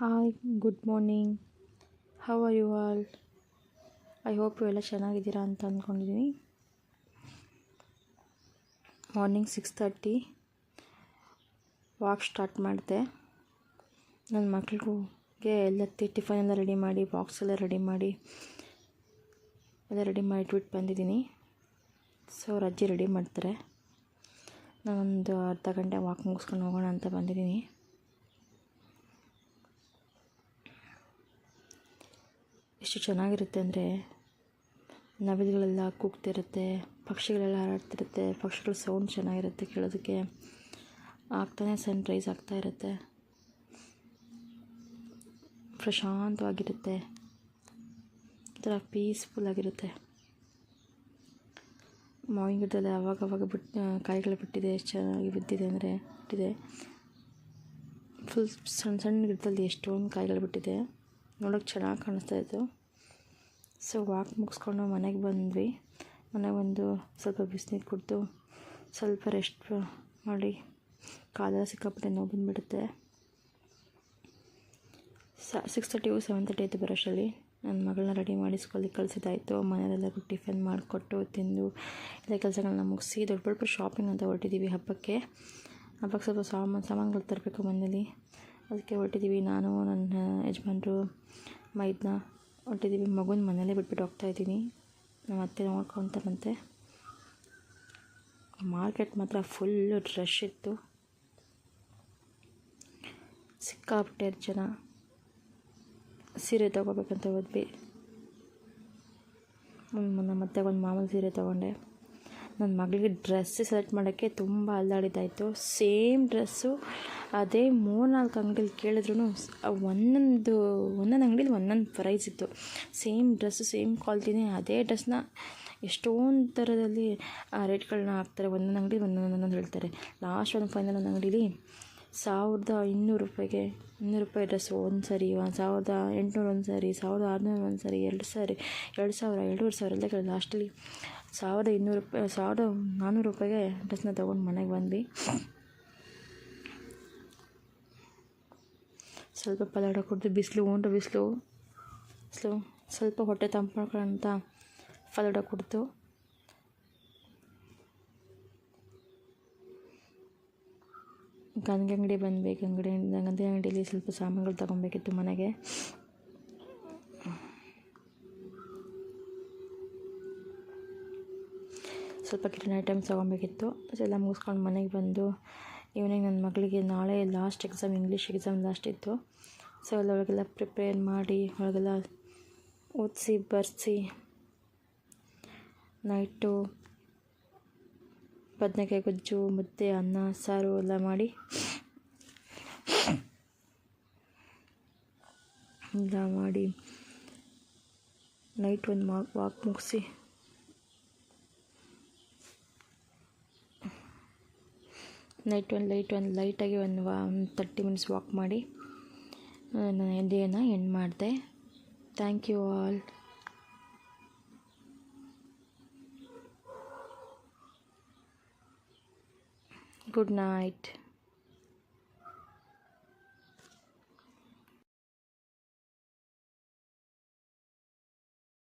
Hi good morning how are you all I hope ಎಲ್ಲ ಚೆನ್ನಾಗಿದ್ದೀರಾ ಅಂತ ಅಂದ್ಕೊಂಡಿದ್ದೀನಿ morning six thirty walk start ಮಾಡಿದೆ. ನನ್ನ ಮಕ್ಳಿಗೆ ಎಲ್ಲತ್ತಿ ಟಿಫನ್ ಎಲ್ಲ ರೆಡಿ ಮಾಡಿ ಬಾಕ್ಸ್ ಎಲ್ಲ ರೆಡಿ ಮಾಡಿ, ಎಲ್ಲ ರೆಡಿ ಮಾಡಿಟ್ಬಿಟ್ಟು ಬಂದಿದ್ದೀನಿ. ಸೊ ಅವ್ರ ಅಜ್ಜಿ ರೆಡಿ ಮಾಡ್ತಾರೆ. ನಾನೊಂದು ಅರ್ಧ ಗಂಟೆ ವಾಕ್ ಮುಗಿಸ್ಕೊಂಡು ಹೋಗೋಣ ಅಂತ ಬಂದಿದ್ದೀನಿ. ಎಷ್ಟು ಚೆನ್ನಾಗಿರುತ್ತೆ ಅಂದರೆ ನವಿಲುಗಳೆಲ್ಲ ಕೂಗ್ತಿರುತ್ತೆ, ಪಕ್ಷಿಗಳೆಲ್ಲ ಹಾರಾಡ್ತಿರುತ್ತೆ, ಪಕ್ಷಿಗಳ ಸೌಂಡ್ ಚೆನ್ನಾಗಿರುತ್ತೆ ಕೇಳೋದಕ್ಕೆ. ಆಗ್ತಾನೆ ಸನ್ ರೈಸ್ ಆಗ್ತಾ ಇರುತ್ತೆ. ಪ್ರಶಾಂತವಾಗಿರುತ್ತೆ. ಒಂಥರ ಪೀಸ್ಫುಲ್ಲಾಗಿರುತ್ತೆ ಮಾವಿನ ಗಿಡದಲ್ಲಿ ಅವಾಗವಾಗ ಬಿಟ್ಟು ಕಾಯಿಗಳು ಬಿಟ್ಟಿದೆ, ಎಷ್ಟು ಚೆನ್ನಾಗಿ ಬಿದ್ದಿದೆ ಅಂದರೆ ಬಿಟ್ಟಿದೆ. ಫುಲ್ ಸಣ್ಣ ಸಣ್ಣ ಗಿಡದಲ್ಲಿ ಎಷ್ಟೊಂದು ಕಾಯಿಗಳು ಬಿಟ್ಟಿದೆ. ನೋಡೋಕ್ಕೆ ಚೆನ್ನಾಗಿ ಕಾಣಿಸ್ತಾ ಇತ್ತು. ಸೊ ವಾಕ್ ಮುಗಿಸ್ಕೊಂಡು ಮನೆಗೆ ಬಂದ್ವಿ. ಮನೆಗೆ ಬಂದು ಸ್ವಲ್ಪ ಬಿಸಿನೀರು ಕುಡಿದು ಸ್ವಲ್ಪ ರೆಸ್ಟ್ ಮಾಡಿ ಕಾಲೆಲ್ಲ ಸಿಕ್ಕಾಪಟ್ಟೆ ನೋವು ಬಂದುಬಿಡುತ್ತೆ. ಸಿಕ್ಸ್ ಟು ಸೆವೆನ್ ತರ್ಟಿ ಆಯಿತು ಬರೋಷ್ಟರಲ್ಲಿ. ನನ್ನ ಮಗಳನ್ನ ರೆಡಿ ಮಾಡಿ ಸ್ಕೂಲಿಗೆ ಕಳಿಸಿದ್ದಾಯಿತು. ಮನೆಯಲ್ಲೆಲ್ಲರಿಗೂ ಟಿಫನ್ ಮಾಡಿಕೊಟ್ಟು ತಿಂದು ಎಲ್ಲ ಕೆಲಸಗಳನ್ನ ಮುಗಿಸಿ ದೊಡ್ಡ ದೊಡ್ಡ ಶಾಪಿಂಗ್ ಅಂತ ಹೊರಟಿದ್ದೀವಿ ಹಬ್ಬಕ್ಕೆ. ಹಬ್ಬಕ್ಕೆ ಸ್ವಲ್ಪ ಸಾಮಾನು, ಸಾಮಾನುಗಳು ತರಬೇಕು ಮನೇಲಿ. ಅದಕ್ಕೆ ಹೊರಟಿದ್ದೀವಿ ನಾನು, ನನ್ನ ಯಜಮಾನ್ರು, ಮೈದ್ನ ಹೊರಟಿದ್ದೀವಿ ಮಗುನ ಮನೇಲೇ ಬಿಟ್ಬಿಟ್ಟು ಹೋಗ್ತಾಯಿದ್ದೀನಿ ನಮ್ಮ ಅತ್ತೆ ನೋಡ್ಕೊತಾರಂತೆ ಮಾರ್ಕೆಟ್ ಮಾತ್ರ ಫುಲ್ಲು ರಶ್ ಇತ್ತು. ಸಿಕ್ಕಾಪಟ್ಟೆ ಜನ. ಸೀರೆ ತೊಗೋಬೇಕಂತ ಹೋದ್ವಿ. ಮೊನ್ನೆ ಮತ್ತೆ ಒಂದು ಮಾಮೂಲಿ ಸೀರೆ ತೊಗೊಂಡೆ. ನನ್ನ ಮಗಳಿಗೆ ಡ್ರೆಸ್ ಸೆಲೆಕ್ಟ್ ಮಾಡೋಕ್ಕೆ ತುಂಬ ಅಲ್ಲಾಡಿದ್ದಾಯಿತು ಸೇಮ್ ಡ್ರೆಸ್ಸು ಅದೇ ಮೂರ್ನಾಲ್ಕು ಅಂಗಡಿಲಿ ಕೇಳಿದ್ರು ಒಂದೊಂದು ಒಂದೊಂದು ಅಂಗಡೀಲಿ ಒಂದೊಂದು ಪ್ರೈಸ್ ಇತ್ತು. ಸೇಮ್ ಡ್ರೆಸ್ಸು ಸೇಮ್ ಕ್ವಾಲಿಟಿನೇ ಅದೇ ಡ್ರೆಸ್ನ ಎಷ್ಟೊಂದು ಥರದಲ್ಲಿ ರೇಟ್ಗಳನ್ನ ಹಾಕ್ತಾರೆ. ಒಂದೊಂದು ಅಂಗಡಿ ಒಂದೊಂದು ಒಂದೊಂದು ಹೇಳ್ತಾರೆ. ಲಾಸ್ಟ್ ಒಂದು ಫೈನಲ್ ಒಂದು ಅಂಗಡೀಲಿ ಸಾವಿರದ ಇನ್ನೂರು ರೂಪಾಯಿಗೆ, ಇನ್ನೂರು ರೂಪಾಯಿ ಡ್ರೆಸ್ಸು ಒಂದು ಸರಿ, ಒಂದು ಸಾವಿರದ ಎಂಟುನೂರು ಒಂದು ಸಾರಿ, ಸಾವಿರದ ಆರುನೂರು ಒಂದು ಸಾರಿ, ಎರಡು ಸಾರಿ, ಎರಡು ಸಾವಿರ, ಎರಡೂವರೆ ಸಾವಿರ ಎಲ್ಲ ಕೇಳಿದ್ರು ಲಾಸ್ಟಲ್ಲಿ ಸಾವಿರದ ಇನ್ನೂರು ರೂಪಾಯಿ ಸಾವಿರದ ನಾನ್ನೂರು ರೂಪಾಯಿಗೆ ಡ್ರೆಸ್ನ ತೊಗೊಂಡು ಮನೆಗೆ ಬಂದ್ವಿ. ಸ್ವಲ್ಪ ಪಲಾಡ ಕುಡಿದು, ಬಿಸಿಲು, ಉಂಡು ಬಿಸಿಲು ಬಿಸಿಲು ಸ್ವಲ್ಪ ಹೊಟ್ಟೆ ತಂಪು ಅಂತ ಫಲಾಡ ಕುಡಿದು. ಗಂಗೆ ಅಂಗಡಿ ಬಂದ್ವಿ. ಅಂಗಡಿ ಗಂಗೆ ಅಂಗಡಿಯಲ್ಲಿ ಸ್ವಲ್ಪ ಸಾಮಾನುಗಳು ತಗೊಬೇಕಿತ್ತು ಮನೆಗೆ. ಸ್ವಲ್ಪ ಕಿರಾಣಿ ಐಟಮ್ಸ್ ತೊಗೊಬೇಕಿತ್ತು. ಅದೆಲ್ಲ ಮುಗಿಸ್ಕೊಂಡು ಮನೆಗೆ ಬಂದು ಈವ್ನಿಂಗ್ ನನ್ನ ಮಗಳಿಗೆ ನಾಳೆ last exam English exam last ಇತ್ತು. ಸೊ ಅಲ್ಲಿ ಅವಳಿಗೆಲ್ಲ ಪ್ರಿಪೇರ್ ಮಾಡಿ ಅವಳಿಗೆಲ್ಲ ಓದಿಸಿ, ಬರೆಸಿ ನೈಟು ಬದನೆಕಾಯಿ ಗೊಜ್ಜು, ಮುದ್ದೆ, ಅನ್ನ, ಸಾರು ಎಲ್ಲ ಮಾಡಿ ಎಲ್ಲ ಮಾಡಿ ನೈಟ್ ಒಂದು ಮಾ ವಾಕ್ ಮುಗಿಸಿ. ನೈಟ್ ಒಂದು ಲೈಟ್ ಒಂದು ಲೈಟಾಗಿ ಒಂದು ವಾ, ಒಂದು ತರ್ಟಿ ಮಿನಿಟ್ಸ್ ವಾಕ್ ಮಾಡಿ ನನ್ನ ಡೇನ ಎಂಡ್ ಮಾಡಿದೆ. Thank you all good night